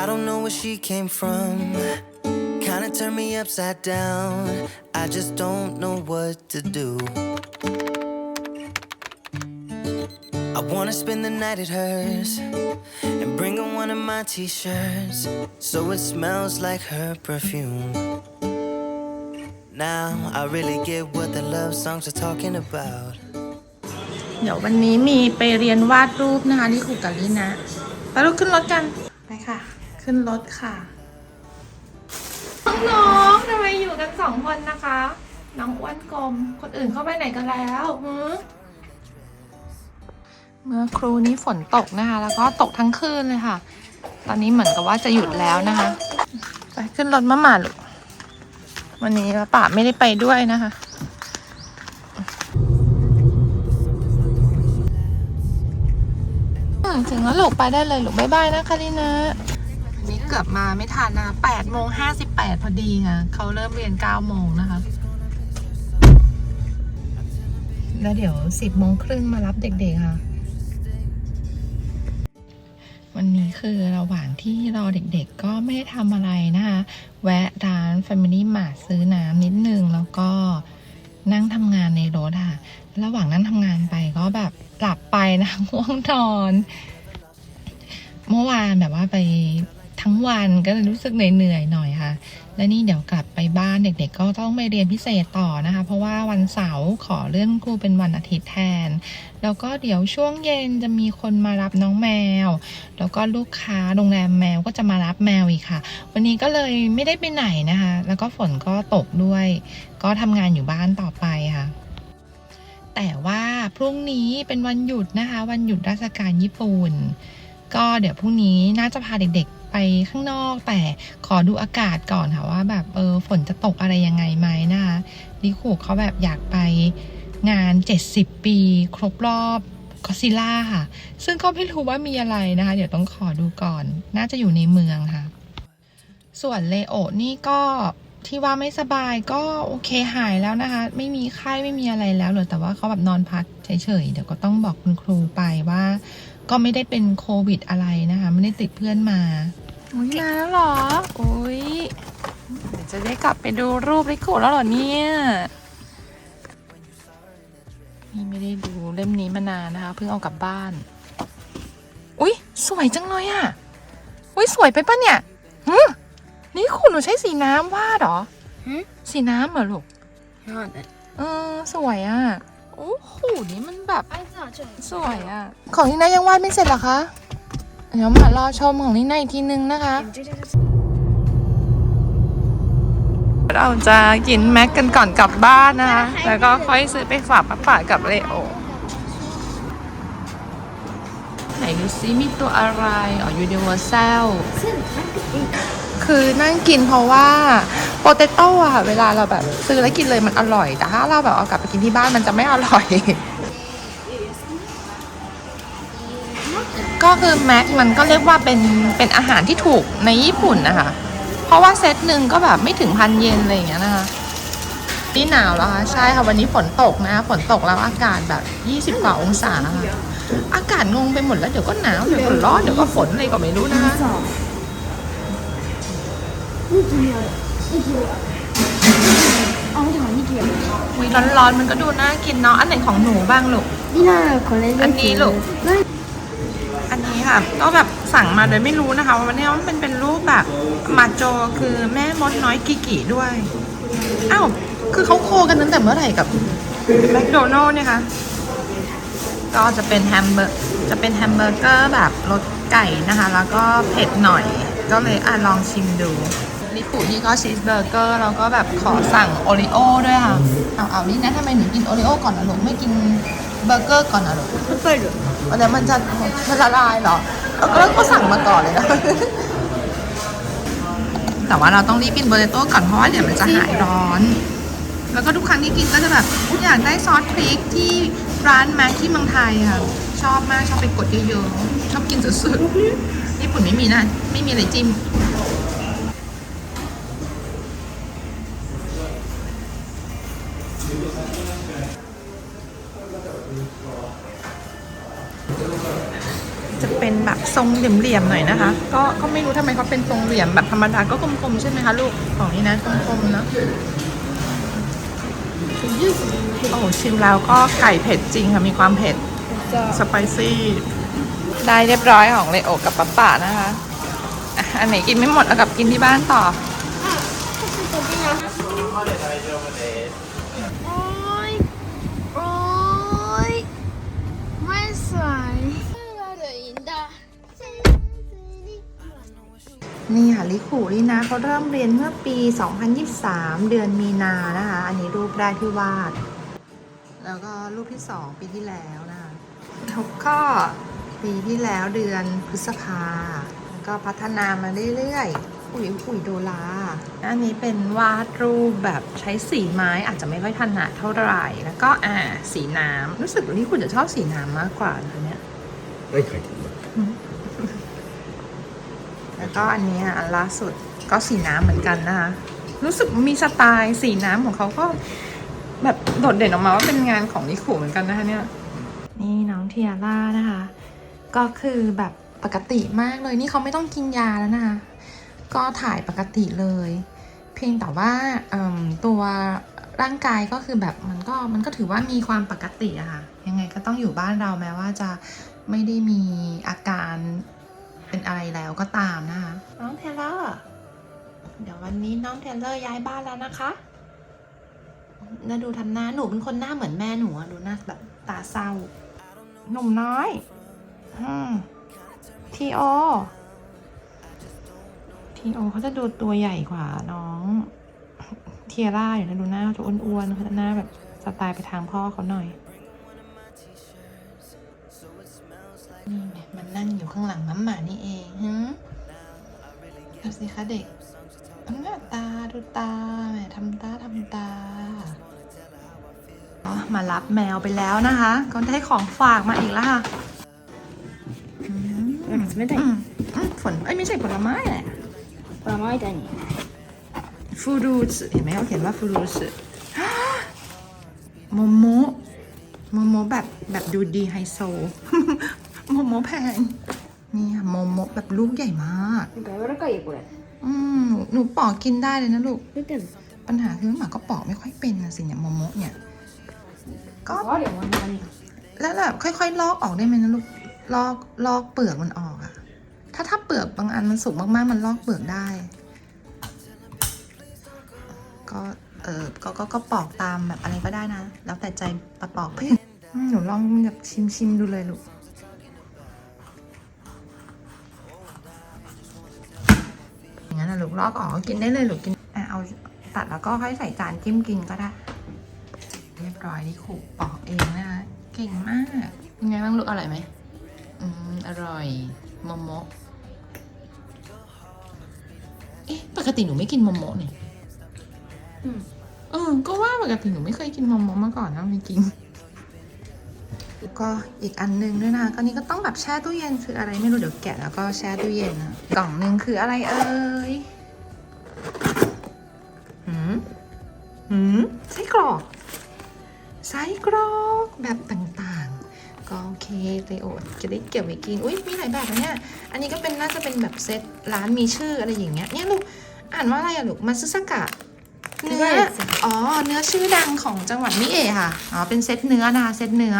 I don't know where she came from. Kinda turned me upside down. I just don't know what to do. I wanna spend the night at hers and bring her one of my t shirts so it smells like her perfume. Now I really get what the love songs are talking about. เดี๋ยววันนี้มีไปเรียนวาดรูปนะคะที่ครูกาลินะไปลูกขึ้นรถกัน ไปค่ะ ขึ้นรถค่ะ น้องๆทำไมอยู่กันสองคนนะคะ น้องอ้วนกลม คนอื่นเข้าไปไหนกันแล้วหือเมื่อครูนี้ฝนตกนะคะ แล้วก็ตกทั้งคืนเลยค่ะ ตอนนี้เหมือนกับว่าจะหยุดแล้วนะคะ ไปขึ้นรถมาหมาลูกวันนี้ป้าไม่ได้ไปด้วยนะคะอืมถึงแล้วลูกไปได้เลยลูกบายบายนะคารินะอั นนี้เกือบมาไม่ทันนะแปดโมงห้าสิบแปดพอดีค่ะเขาเริ่มเรียนเก้าโมงนะคะ แล้วเดี๋ยวสิบโมงครึ่งมารับเด็กๆค่ะ วันนี้คือระหว่างที่รอเด็กๆก็ไม่ได้ทำอะไรนะคะ แวะร้าน Family Mart ซื้อน้ำนิดนึงแล้วก็นั่งทำงานในรถค่ะ ระหว่างนั่งทำงานไปก็แบบหลับไปนะง่วงนอน เมื่อวานแบบว่าไป ทั้งวันก็เลยรู้สึกเหนื่อยๆหน่อยค่ะ และนี่เดี๋ยวกลับไปบ้านเด็กๆ ก็ต้องไปเรียนพิเศษต่อนะคะ เพราะว่าวันเสาร์ขอเลื่อนครูเป็นวันอาทิตย์แทน แล้วก็เดี๋ยวช่วงเย็นจะมีคนมารับน้องแมว แล้วก็ลูกค้าโรงแรมแมวก็จะมารับแมวอีกค่ะ วันนี้ก็เลยไม่ได้ไปไหนนะคะ แล้วก็ฝนก็ตกด้วย ก็ทำงานอยู่บ้านต่อไปค่ะแต่ว่าพรุ่งนี้เป็นวันหยุดนะคะ วันหยุดราชการญี่ปุ่น ก็เดี๋ยวพรุ่งนี้น่าจะพาเด็กๆ ไปข้างนอก แต่ขอดูอากาศก่อนค่ะว่าแบบเออฝนจะตกอะไรยังไงไหมนะคะลิคูเขาแบบอยากไปงาน 70 ปี ครบรอบกอซิล่าค่ะ ซึ่งก็ไม่รู้ว่ามีอะไรนะคะ เดี๋ยวต้องขอดูก่อน น่าจะอยู่ในเมืองค่ะ ส่วนเลโอนี่ก็ที่ว่าไม่สบายก็โอเคหายแล้วนะคะ ไม่มีไข้ไม่มีอะไรแล้วเหลือแต่ว่าเขาแบบนอนพักเฉยๆเดี๋ยวก็ต้องบอกคุณครูไปว่า ก็ไม่ได้เป็นโควิดอะไรนะคะ ไม่ได้ติดเพื่อนมาอุ้ยมาแล้วหรออุ้ยเดี๋ยวจะได้กลับไปดูรูปลิโกแล้วเหรอเนี่ยนี่ไม่ได้ดูเล่มนี้มานานนะคะเพิ่งเอากลับบ้าน อุ้ยสวยจังเลยอะ่ะอุ้ยสวยไปปะเนี่ยหืนี่คุณหนูใช้สีน้ำวาดหรอสีน้ำเหรอลูกยอดเออสวยอะ โอ้โหนี่มันแบบสวยอะ ของที่นายยังวาดไม่เสร็จเหรอคะ เดี๋ยวมารอชมของนี่นายอีกทีนึงนะคะ เราจะกินแม็กกันก่อนกลับบ้านนะคะ แล้วก็ค่อยซื้อไปฝากป้าป่ากับเลโอ ไหนดูซิมีตัวอะไร อ๋อยูนิเวอร์แซล คือนั่งกินเพราะว่าโปเตโต้อะค่ะเวลาเราแบบซื้อแล้วกินเลยมันอร่อย แต่ถ้าเราแบบเอากลับไปกินที่บ้านมันจะไม่อร่อย ก็คือแม็กมันก็เรียกว่าเป็นเป็นอาหารที่ถูกในญี่ปุ่นนะคะ เพราะว่าเซตหนึ่งก็แบบไม่ถึงพันเยนอะไรอย่างเงี้ยนะคะนี่หนาวแล้วค่ะใช่ค่ะวันนี้ฝนตกนะฝนตกแล้วอากาศแบบ 20กว่าองศาค่ะอากาศงงไปหมดแล้วเดี๋ยวก็หนาวเดี๋ยวก็ร้อนเดี๋ยวก็ฝนอะไรก็ไม่รู้นะคะ อุ้ยนี่กินร้อนๆมันก็ดูน่ากินเนาะ อันไหนของหนูบ้างลูก นี่น่าคนเล่นอันนี้ลูก อันนี้ค่ะ ก็แบบสั่งมาโดยไม่รู้นะคะว่ามันเนี่ยมันเป็นเป็นรูปแบบมาโจคือแม่มดน้อยกิกิด้วย อ้าว คือเขาโคกันตั้งแต่เมื่อไหร่กับแมคโดนัลล์เนี่ยคะ ก็จะเป็นแฮมเบอร์จะเป็นแฮมเบอร์เกอร์แบบรสไก่นะคะ แล้วก็เผ็ดหน่อย ก็เลยอะลองชิมดู ลิปูนี่ก็ชีสเบอร์เกอร์แล้วก็แบบขอสั่งโอริโอด้วยค่ะเอาเอานี่นะทำไมหนูกินโอริโอก่อนนะลูกไม่กินเบอร์เกอร์ก่อนนะลูกペルวันนี้มันจะมันละลายเหรอเราก็ก็สั่งมาก่อนเลยนะแต่ว่าเราต้องรีบกินโบเตโต้ก่อนเพราะว่าเดี๋ยวมันจะหายร้อน แล้วก็ทุกครั้งที่กินก็จะแบบอยากได้ซอสพริกที่ร้านแม็กที่เมืองไทยค่ะชอบมากชอบไปกดเยอะๆชอบกินสุดๆญี่ปุ่นไม่มีนะ ไม่มีอะไรจิ้ม เป็นแบบทรงเหลี่ยมๆหน่อยนะคะ ก็ก็ไม่รู้ทำไมเขาเป็นทรงเหลี่ยมแบบธรรมดาก็กลมๆใช่ไหมคะลูกของนี่นะกลมๆเนอะโอ้โหชิมแล้วก็ไก่เผ็ดจริงค่ะมีความเผ็ดสไปซี่ได้เรียบร้อยของเลโอกับป๊าป่านะคะอะอันไหนกินไม่หมดแล้วกับกินที่บ้านต่อ นี่ค่ะลิคูนี่นะเขาเริ่มเรียนเมื่อปี 2023 เดือนมีนานะคะ อันนี้รูปแรกที่วาด แล้วก็รูปที่ 2 ปีที่แล้วนะคะแล้วก็ปีที่แล้วเดือนพฤษภาแล้วก็พัฒนามาเรื่อยๆอุ๋ยอุ๋ยโดลาอันนี้เป็นวาดรูปแบบใช้สีไม้อาจจะไม่ค่อยถนัดเท่าไหร่ แล้วก็อ่าสีน้ำรู้สึกว่าที่คุณจะชอบสีน้ำมากกว่านะเนี่ยไม่เคยถึง ก็อันนี้อันล่าสุดก็สีน้ำเหมือนกันนะคะ รู้สึกมีสไตล์สีน้ำของเขาก็แบบโดดเด่นออกมาว่าเป็นงานของนิคุเหมือนกันนะคะเนี่ย นี่น้องเทียร่านะคะ ก็คือแบบปกติมากเลยนี่เขาไม่ต้องกินยาแล้วนะคะ ก็ถ่ายปกติเลย เพียงแต่ว่าตัวร่างกายก็คือแบบมันก็มันก็ถือว่ามีความปกติอะค่ะ ยังไงก็ต้องอยู่บ้านเราแม้ว่าจะไม่ได้มีอาการ เป็นอะไรแล้วก็ตามนะคะ น้องเทเลอร์ เดี๋ยววันนี้น้องเทเลอร์ย้ายบ้านแล้วนะคะแล้วดูทำหน้าหนูเป็นคนหน้าเหมือนแม่หนูอะดูหน้าแบบตาเศร้า หนุ่มน้อยอืมทีโอทีโอเขาจะดูตัวใหญ่กว่าน้องเทียร่าอยู่นะดูหน้าเขาจะอ้วนๆเขาจะหน้าแบบสไตล์ไปทางพ่อเขาหน่อยนี่ไงมั นนั่งอยู่ข้างหลังมัมหมานี่เองฮึดูสิคะเด็กหน้าตาดูตาแหมทำตาทำตาอ๋อมารับแมวไปแล้วนะคะก็ได้ของฝากมาอีกแล้วค่ะอืม 冷たい อืมอืมฝนเอ้ยไม่ใช่ผลไม้แหละ これ甘いだに ฟรูตเห็นไหมเขาเขียนว่าฟรูต โมโมโมโมแบบแบบดูดีไฮโซ โมโมแพงเนี่ยโมโมแบบลูกใหญ่มากอืมหนูปอกกินได้เลยนะลูก ปัญหาคือหมาก็ปอกไม่ค่อยเป็นนะสิเนี่ยโมโมเนี่ย ก็เดี๋ยวมันแล้วแบบค่อย ๆ ลอกออกได้ไหมนะลูก ลอกลอกเปลือกมันออกอะถ้าถ้าเปลือกบางอันมันสุกมากๆ มันลอกเปลือกได้ ก็เออก็ก็ก็ปอกตามแบบอะไรก็ได้นะ แล้วแต่ใจปะปอกเพื่อนหนูลองแบบชิมชิมดูเลยลูก อย่างนั้นนะลูกลอกออกก็กินได้เลยลูกกินอะเอาตัดแล้วก็ค่อยใส่จานจิ้มกินก็ได้ เรียบร้อยนี่ขู่ปอกเองนะคะเก่งมากยังไงบ้างลูกอร่อยไหมอืมอร่อยโมโมะเอ๊ะปกติหนูไม่กินโมโมะเนี่ยうんเออก็ว่าปกติหนูไม่เคยกินโมโมะมาก่อนนะจริงๆ แล้วก็อีกอันหนึงด้วยนะก็นี่ก็ต้องแบบแช่ตู้เย็นคืออะไรไม่รู้เดี๋ยวแกะแล้วก็แช่ตู้เย็นนะกล่องหนึงคืออะไรเอ่ยหืมหืมไส้กรอกไส้กรอกแบบต่างๆ ก็โอเคเลโอจะได้เก็บไว้กิน อุ้ยมีหลายแบบนะเนี่ย อันนี้ก็เป็นน่าจะเป็นแบบเซตร้านมีชื่ออะไรอย่างเงี้ย เนี่ยลูกอ่านว่าอะไรอะลูกมาซึสกะเนื้อ อ๋อ เนื้อชื่อดังของจังหวัดมิเอะค่ะ อ๋อ เป็นเซตเนื้อนะคะ เซตเนื้อ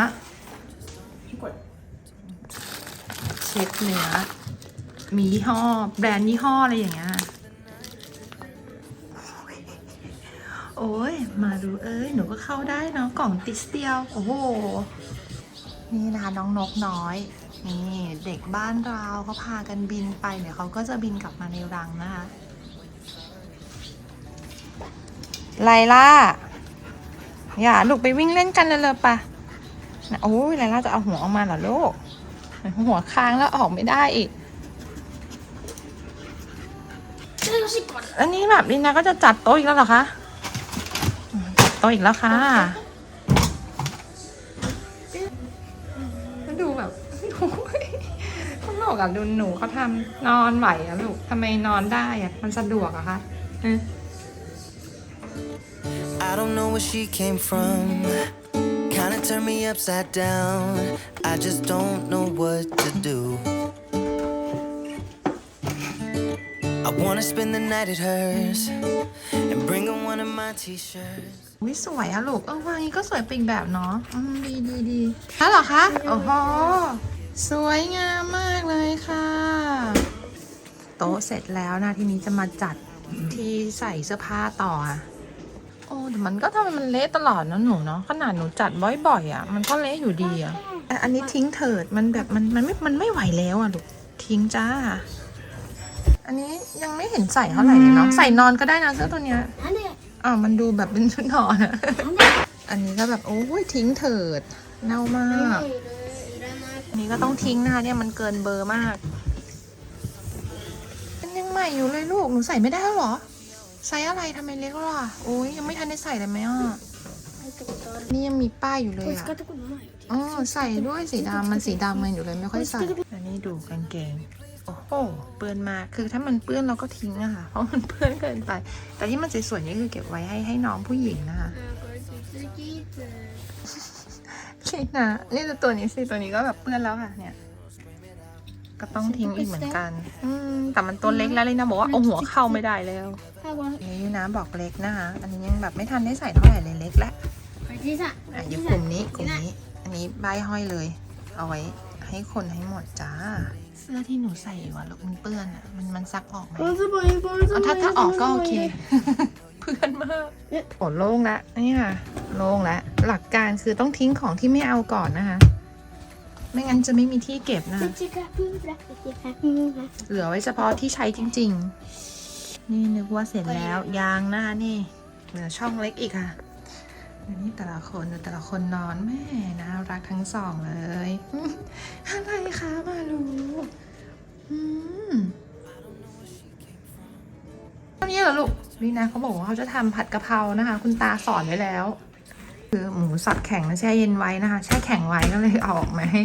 เซตเนื้อ มียี่ห้อ แบรนด์ยี่ห้ออะไรอย่างเงี้ยโอ้ย มาดูเอ้ย หนูก็เข้าได้เนาะกล่องติสเดียว โอ้โห นี่นะคะน้องนกน้อย นี่เด็กบ้านเราเขาพากันบินไป เดี๋ยวเขาก็จะบินกลับมาในรังนะคะไลล่า อย่าลูกไปวิ่งเล่นกันเลยเลยปะนะโอ้ยไลล่าจะเอาหัวออกมาเหรอลูก หัวค้างแล้วออกไม่ได้อีก อันนี้แบบลินะก็จะจัดโต๊ะอีกแล้วเหรอคะโต๊ะอีกแล้วค่ะ ดูแบบข้างนอกอะดูหนูเขาทำนอนไหวอะลูกทำไมนอนได้อะมันสะดวกอะคะ I don't know where she came from. turn me upside down. I just don't know what to do. I wanna spend the night at hers and bring her one of my t-shirts. วิสวยอะลูก เออวางนี้ก็สวยเป็นอีแบบเนาะอืมดีดีดีฮะหรอคะ โอ้โห สวยงามมากเลยค่ะ โต๊ะเสร็จแล้วนะ ทีนี้จะมาจัดที่ใส่เสื้อผ้าต่ออะ โอ้แต่มันก็ทำไมมันเละตลอดนะหนูเนาะขนาดหนูจัดบ่อยๆอะ มันก็เละอยู่ดีอะอะอันนี้ทิ้งเถิดมันแบบมันมันไม่มันไม่ไหวแล้วอะลูกทิ้งจ้า อันนี้ยังไม่เห็นใส่เท่าไหร่เลยเนาะใส่นอนก็ได้นะเสื้อตัวเนี้ยอ่ามันดูแบบเป็นชุดนอนอะอันนี้ก็แบบโอ้ยทิ้งเถิดเน่ามากอันนี้ก็ต้องทิ้งนะคะเนี่ยมันเกินเบอร์มากมันยังใหม่อยู่เลยลูกหนูใส่ไม่ได้หรอ ใส่อะไรทำไมเล็กล่ะโอ้ยยังไม่ทันได้ใส่เลยไหมอะ นี่ยังมีป้ายอยู่เลยอะอ๋อใส่ด้วยสีดำมันสีดำเงินอยู่เลยไม่ค่อยใส่ อันนี้ดูกางเกงโอ้โหเปื้อนมาคือถ้ามันเปื้อนเราก็ทิ้งอะค่ะ เพราะมันเปื้อนเกินไป แต่ที่มันสวยๆนี่คือเก็บไว้ให้ให้น้องผู้หญิงนะคะนี่นะนี่จะตัวนี้สิตัวนี้ก็แบบเปื้อนแล้วค่ะ เนี่ย ก็ต้องทิ้งอีกเหมือนกัน อืแต่มันตัวเล็กแล้วเลยนะบอกว่าเอาหัวเข้าไม่ได้แล้ว อันนี้น้ำบอกเล็กนะคะ อันนี้ยังแบบไม่ทันได้ใส่เท่าไหร่เลยเล็กแล้วอะอยู่กลุ่มนี้กลุ่มนี้ อันนี้ใบห้อยเลย เอาไว้ให้คนให้หมดจ้า เสื้อที่หนูใส่ว่อะลูกมันเปื้อนอะมันมันซักออกไหมเอาถ้าถ้าออกก็โอเคเพื่อนมากโอ้โล่งละนี่ค่ะโล่งละหลักการคือต้องทิ้งของที่ไม่เอาก่อนนะคะ ไม่งั้นจะไม่มีที่เก็บนะเหลือไว้เฉพาะที่ใช้จริง ๆ นี่นึกว่าเสร็จแล้วยางหน้านี่เหลือช่องเล็กอีกค่ะอันนี้แต่ละคนดูแต่ละคนนอนแม่น่ารักทั้งสองเลยอืมอะไรคะมาลูอืมเท่านี้เหรอลูกนี่นะเขาบอกว่าเขาจะทำผัดกะเพรานะคะ คุณตาสอนไว้แล้ว คือหมูสับแข็งแล้วแช่เย็นไว้นะคะ แช่แข็งไว้ก็เลยเอาออกมาให้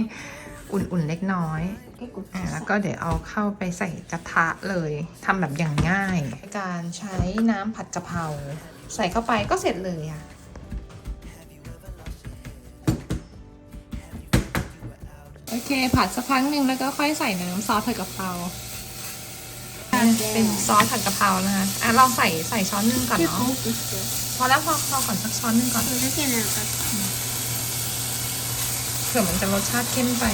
อุ่นๆเล็กน้อย結構 อ่แล้วก็เดี๋ยวเอาเข้าไปใส่กระทะเลยทำแบบอย่างง่าย การใช้น้ำผัดกะเพราใส่เข้าไปก็เสร็จเลยอะโอเคผัดสักพักหนึ่งแล้วก็ค่อยใส่น้ำซอสผัดกะเพราเป็นซอสผัดกะเพรานะคะอะลองใส่ใส่ช้อนนึงก่อนเนาะพอแล้วพอพอก่อนสักช้อนนึงก่อนเผื่อมันจะรสชาติเข้มไป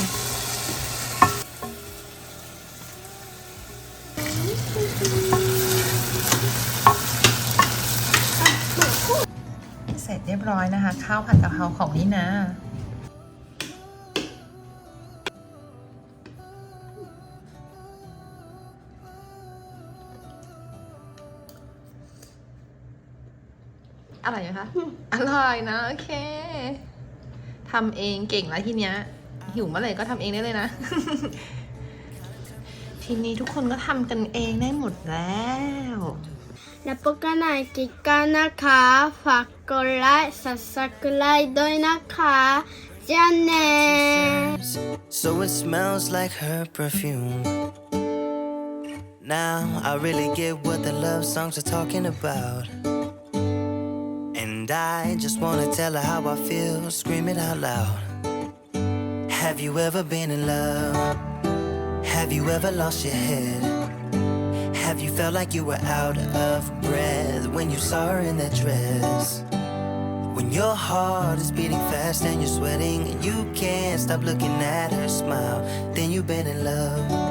เสร็จเรียบร้อยนะคะ ข้าวผัดกะเพราของนี่นะอร่อยไหมคะ อร่อยนะ โอเค ทำเองเก่งแล้วทีเนี้ย หิวเมื่อไหร่ก็ทำเองได้เลยนะ ทีนี้ทุกคนก็ทำกันเองได้หมดแล้ว แล้วพบกันใหม่คลิปหน้านะคะ ฝากกดไลค์ subscribe ด้วยนะคะจ้าเน่ So it smells like her perfume. Now I really get what the love songs are talking about. And I just wanna tell her how I feel, scream it out loud. Have you ever been in love? Have you ever lost your head? Have you felt like you were out of breath when you saw her in that dress? When your heart is beating fast and you're sweating and you can't stop looking at her smile, then you've been in love.